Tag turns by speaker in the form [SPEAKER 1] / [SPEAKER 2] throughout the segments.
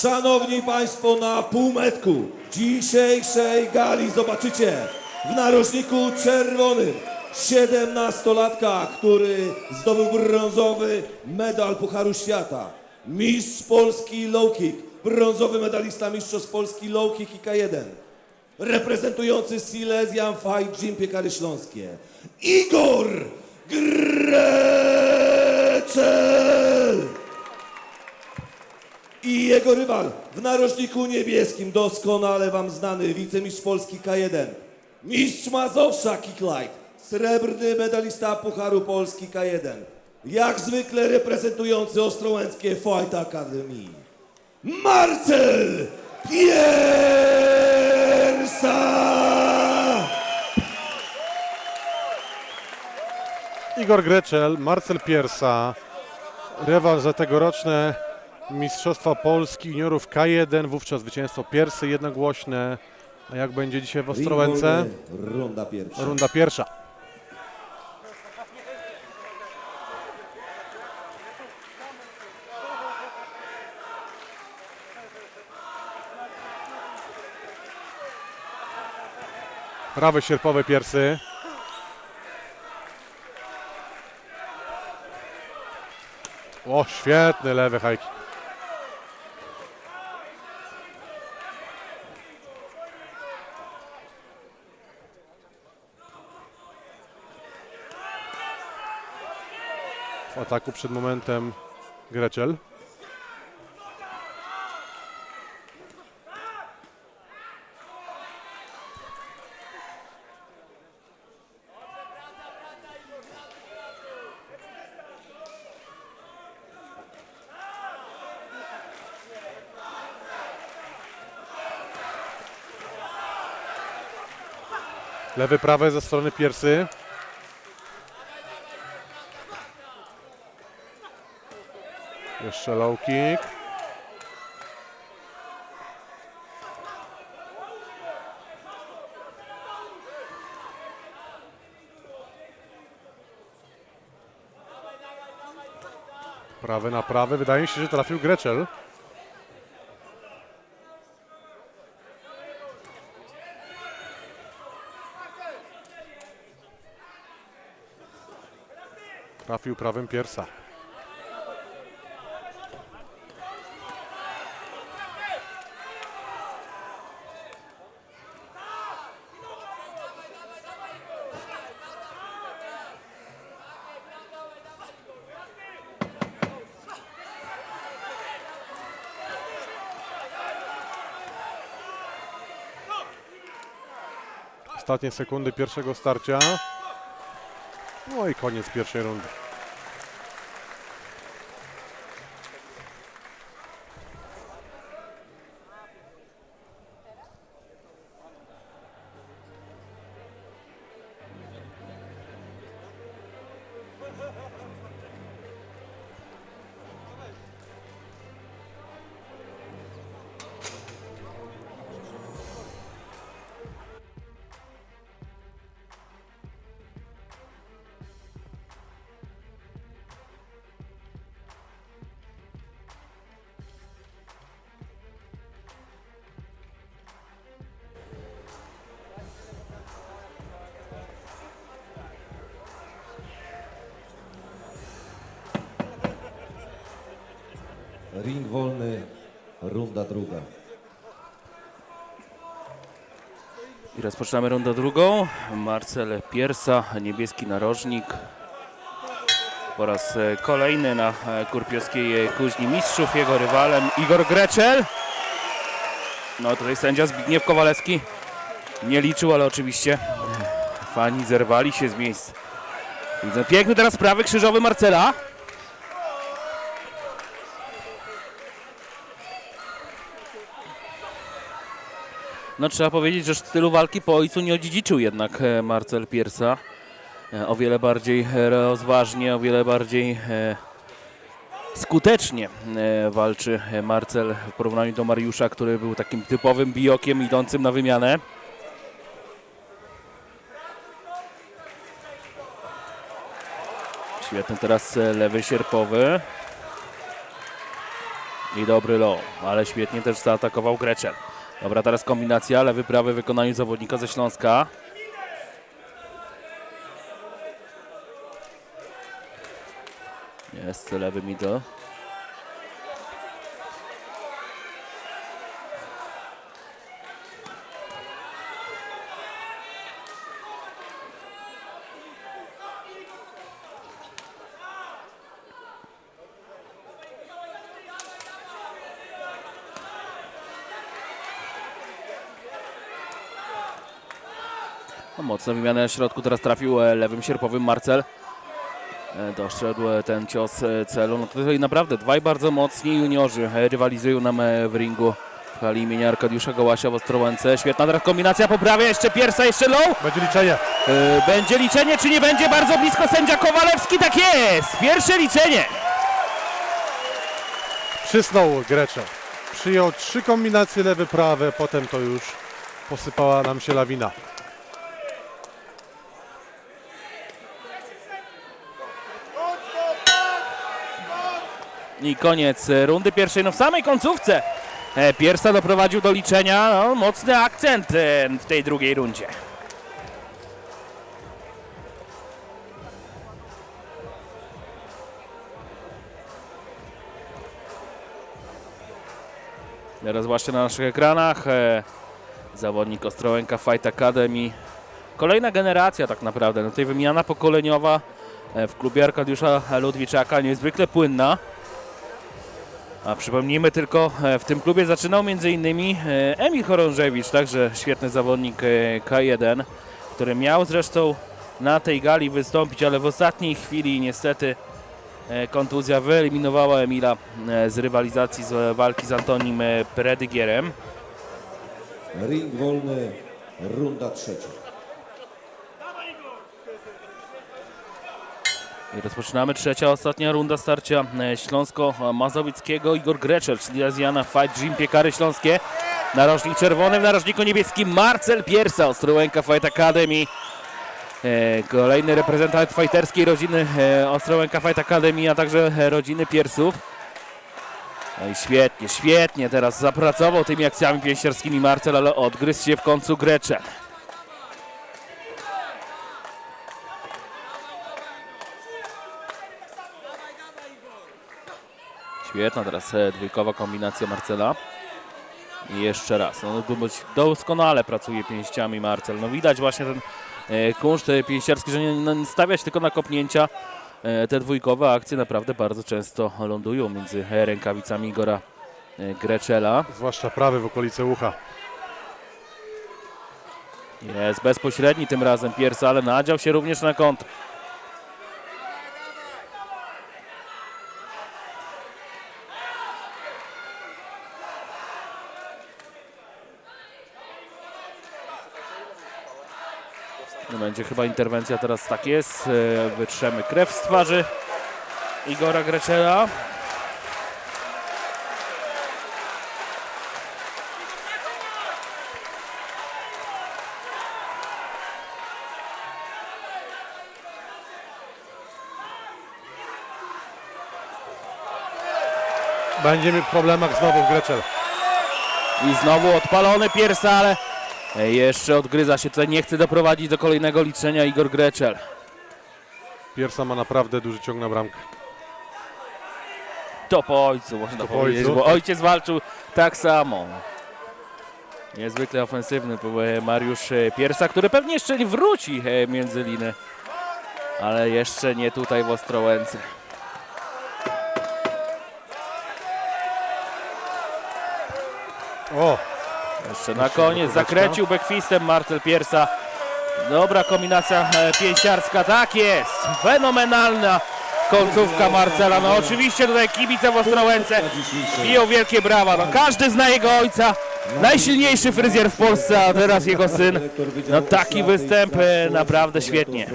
[SPEAKER 1] Szanowni Państwo, na półmetku dzisiejszej gali zobaczycie w narożniku czerwonym 17-latka, który zdobył brązowy medal Pucharu Świata. Mistrz Polski low kick, brązowy medalista Mistrzostw Polski low kick i K1. Reprezentujący Silesian Fight Gym Piekary Śląskie. Igor Grecel! I jego rywal w narożniku niebieskim, doskonale wam znany wicemistrz Polski K1. Mistrz Mazowsza Kicklight, srebrny medalista Pucharu Polski K1. Jak zwykle reprezentujący Ostrołęckie Fight Academy. Marcel Piersa!
[SPEAKER 2] Igor Greczel, Marcel Piersa, rywal za tegoroczne Mistrzostwa Polski juniorów K1, wówczas zwycięstwo Piersy jednogłośne. A jak będzie dzisiaj w Ostrołęce?
[SPEAKER 1] Runda pierwsza.
[SPEAKER 2] Runda pierwsza. Prawe sierpowe piersy. O, świetny lewy high ataku przed momentem Greczel. Lewy, prawy ze strony Piersy. Jeszcze low kick. Prawy na prawy. Wydaje mi się, że trafił Greczel. Trafił prawym Piersa. Ostatnie sekundy pierwszego starcia. No i koniec pierwszej rundy.
[SPEAKER 1] Ring wolny, runda druga.
[SPEAKER 3] I rozpoczynamy rundę drugą. Marcel Piersa, niebieski narożnik. Po raz e, kolejny na e, Kurpiowskiej Kuźni Mistrzów. Jego rywalem Igor Greczel. No tutaj sędzia Zbigniew Kowalewski nie liczył, ale oczywiście fani zerwali się z miejsc. Widzę piękny teraz prawy krzyżowy Marcela. No trzeba powiedzieć, że stylu walki po ojcu nie odziedziczył jednak e, Marcel Piersa. E, O wiele bardziej e, rozważnie, o wiele bardziej skutecznie walczy Marcel w porównaniu do Mariusza, który był takim typowym bijokiem idącym na wymianę. Świetny teraz lewy sierpowy. I dobry low, ale świetnie też zaatakował Greczel. Dobra, teraz kombinacja, lewy, prawy w wykonaniu zawodnika ze Śląska. Jest lewy middle. No, mocno wymianę na środku, teraz trafił e, lewym sierpowym Marcel. E, Doszedł e, ten cios celu. No tutaj naprawdę dwaj bardzo mocni juniorzy rywalizują nam w ringu. W hali imienia Arkadiusza Gołasia w Ostrołęce. Świetna teraz kombinacja, poprawia jeszcze Piersa, jeszcze low.
[SPEAKER 2] Będzie liczenie.
[SPEAKER 3] Będzie liczenie, czy nie będzie? Bardzo blisko sędzia Kowalewski, tak jest! Pierwsze liczenie.
[SPEAKER 2] Przysnął Greczel. Przyjął trzy kombinacje lewy, prawe, potem to już posypała nam się lawina.
[SPEAKER 3] I koniec e, rundy pierwszej. No w samej końcówce e, Piersa doprowadził do liczenia. No, mocny akcent e, w tej drugiej rundzie. Teraz właśnie na naszych ekranach zawodnik Ostrołęka Fight Academy. Kolejna generacja tak naprawdę. No tutaj wymiana pokoleniowa w klubie Arkadiusza Ludwiczaka niezwykle płynna. A przypomnijmy tylko, e, w tym klubie zaczynał m.in. e, Emil Chorążewicz, także świetny zawodnik e, K1, który miał zresztą na tej gali wystąpić, ale w ostatniej chwili niestety kontuzja wyeliminowała Emila z rywalizacji, z walki z Antonim Predygierem.
[SPEAKER 1] Ring wolny, runda trzecia.
[SPEAKER 3] I rozpoczynamy trzecia, ostatnia runda starcia e, Śląsko-Mazowieckiego. Igor Greczel, czyli Azjana Fight Gym Piekary Śląskie. Narożnik czerwony, w narożniku niebieskim Marcel Piersa, Ostrołęka Fight Academy. E, Kolejny reprezentant fighterskiej rodziny e, Ostrołęka Fight Academy, a także rodziny Piersów. No i świetnie, świetnie teraz zapracował tymi akcjami pięściarskimi Marcel, ale odgryzł się w końcu Greczel. Świetna teraz e, dwójkowa kombinacja Marcela. I jeszcze raz. No, doskonale pracuje pięściami Marcel. No widać właśnie ten e, kunszt e, pięściarski, że nie, nie stawiać tylko na kopnięcia. Te dwójkowe akcje naprawdę bardzo często lądują między rękawicami Igora Greczela.
[SPEAKER 2] Zwłaszcza prawy w okolicy ucha.
[SPEAKER 3] Jest bezpośredni tym razem Piersa, ale nadział się również na kąt. Będzie chyba interwencja teraz, tak jest. E, Wytrzemy krew z twarzy Igora Greczela.
[SPEAKER 2] Będziemy w problemach znowu Greczel.
[SPEAKER 3] I znowu odpalony Piersa, ale jeszcze odgryza się. Tutaj nie chce doprowadzić do kolejnego liczenia Igor Greczel.
[SPEAKER 2] Piersa ma naprawdę duży ciąg na bramkę.
[SPEAKER 3] To po ojcu można
[SPEAKER 2] To po
[SPEAKER 3] powiedzieć,
[SPEAKER 2] ojcu.
[SPEAKER 3] bo ojciec walczył tak samo. Niezwykle ofensywny był e, Mariusz e, Piersa, który pewnie jeszcze nie wróci e, między liny. Ale jeszcze nie tutaj w Ostrołęce.
[SPEAKER 2] O,
[SPEAKER 3] Jeszcze na koniec zakręcił backfistem Marcel Piersa. Dobra kombinacja e, pięściarska, tak jest. Fenomenalna końcówka Marcela. No oczywiście tutaj kibice w Ostrołęce biją wielkie brawa. No, każdy zna jego ojca. Najsilniejszy fryzjer w Polsce, a teraz jego syn. No taki występ e, naprawdę świetnie.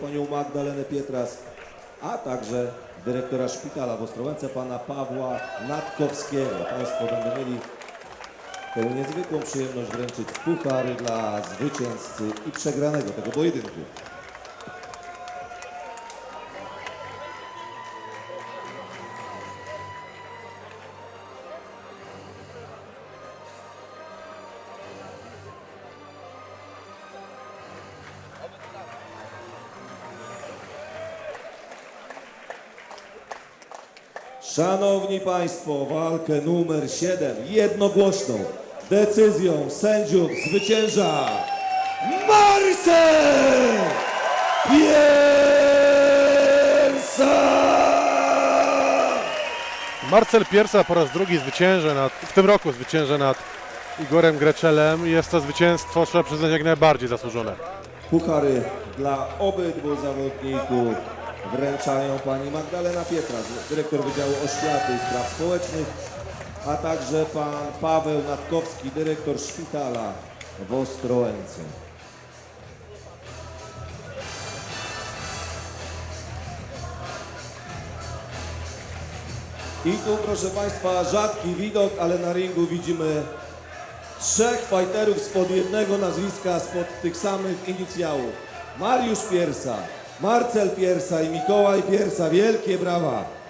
[SPEAKER 1] Panią Magdalenę Pietras, a także dyrektora szpitala w Ostrołęce, pana Pawła Natkowskiego. Państwo będą mieli Tę niezwykłą przyjemność wręczyć puchar dla zwycięzcy i przegranego tego pojedynku. Szanowni Państwo, walkę numer 7, jednogłośną, decyzją sędziów zwycięża Marcel Piersa!
[SPEAKER 2] Marcel Piersa po raz drugi zwycięży nad, w tym roku zwycięży nad Igorem Greczelem. Jest to zwycięstwo, trzeba przyznać, jak najbardziej zasłużone.
[SPEAKER 1] Puchary dla obydwu zawodników wręczają pani Magdalena Pietra, dyrektor Wydziału Oświaty i Spraw Społecznych, a także pan Paweł Natkowski, dyrektor szpitala w Ostrołęce. I tu, proszę Państwa, rzadki widok, ale na ringu widzimy trzech fajterów spod jednego nazwiska, spod tych samych inicjałów. Mariusz Piersa, Marcel Piersa i Mikołaj Piersa. Wielkie brawa.